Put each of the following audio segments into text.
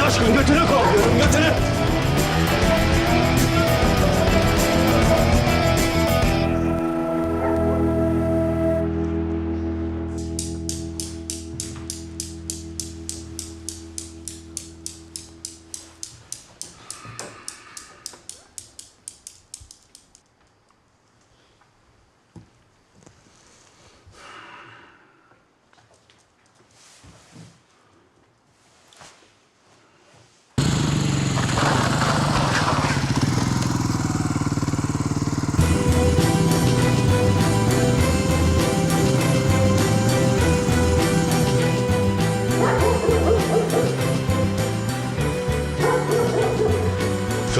Coşkun götünü kovuyorum götünü.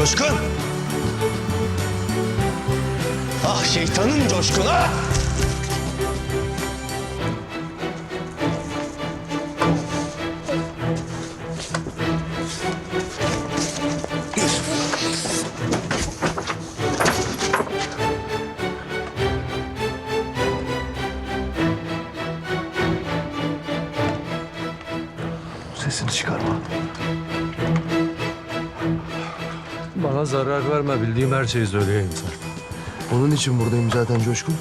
Coşkun. Ah şeytanın coşkun ah. Zarar verme. Bildiğim her şeyi söyleyeyim Sarp. Onun için buradayım zaten Coşkun.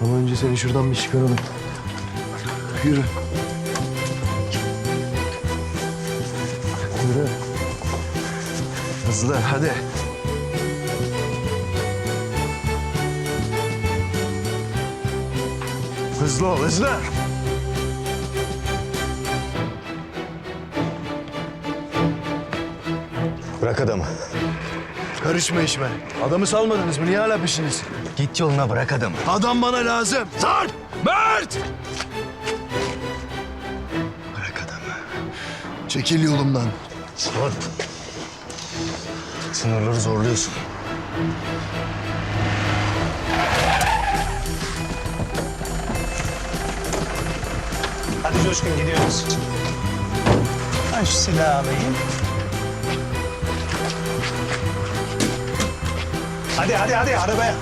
Ama önce seni şuradan bir çıkaralım. Yürü. Yürü. Hızlı hadi. Hızlı ol hızlı. Bırak adamı. Karışma işime. Adamı salmadınız mı? Niye hala peşiniz? Git yoluna bırak adamı. Adam bana lazım. Sarp! Mert! Bırak adamı. Çekil yolumdan. Sarp. Sınırları zorluyorsun. Hadi Coşkun gidiyoruz. Ben şu silahı alayım. Hadi hadi hadi arabaya.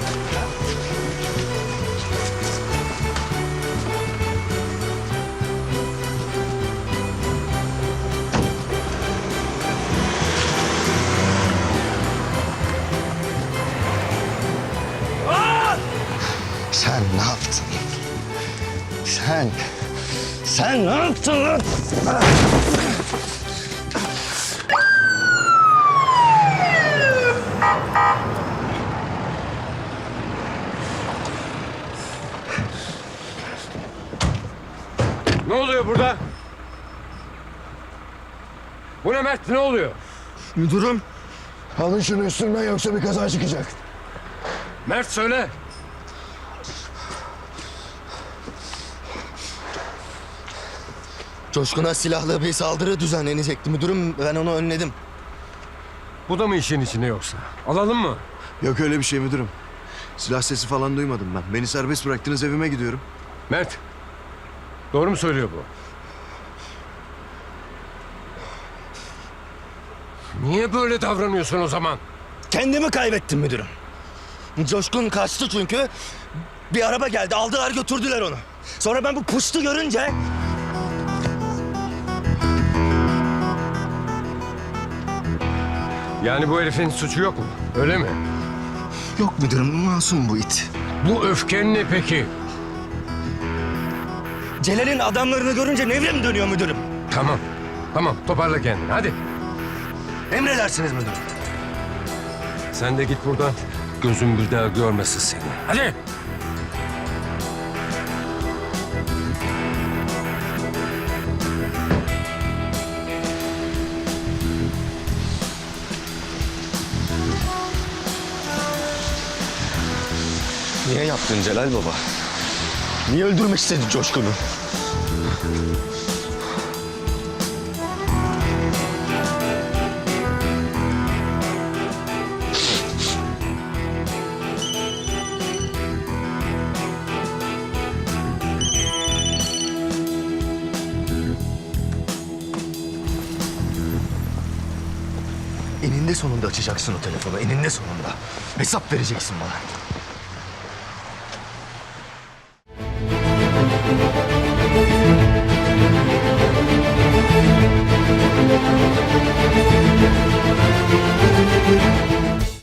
Sen ne yaptın? Sen, sen ne yaptın lan? Ne oluyor burada? Bu ne Mert? Ne oluyor? Müdürüm. Alın şunu üstümden yoksa bir kaza çıkacak. Mert söyle. Coşkun'a silahlı bir saldırı düzenlenecekti müdürüm. Ben onu önledim. Bu da mı işin içinde yoksa? Alalım mı? Yok öyle bir şey müdürüm. Silah sesi falan duymadım ben. Beni serbest bıraktınız evime gidiyorum. Mert. Doğru mu söylüyor bu? Niye böyle davranıyorsun o zaman? Kendimi kaybettim müdürüm. Coşkun kaçtı çünkü. Bir araba geldi aldılar götürdüler onu. Sonra ben bu puştu görünce... Yani bu herifin suçu yok mu? Öyle mi? Yok müdürüm masum bu it. Bu öfken ne peki? Celal'in adamlarını görünce nevrim dönüyor müdürüm. Tamam. Tamam toparla kendini hadi. Emredersiniz müdürüm. Sen de git buradan. Gözüm bir daha görmesin seni. Hadi. Niye yaptın Celal baba? Niye öldürmek istedin Coşkun'u? Eninde sonunda açacaksın o telefonu, eninde sonunda. Hesap vereceksin bana. Thank you.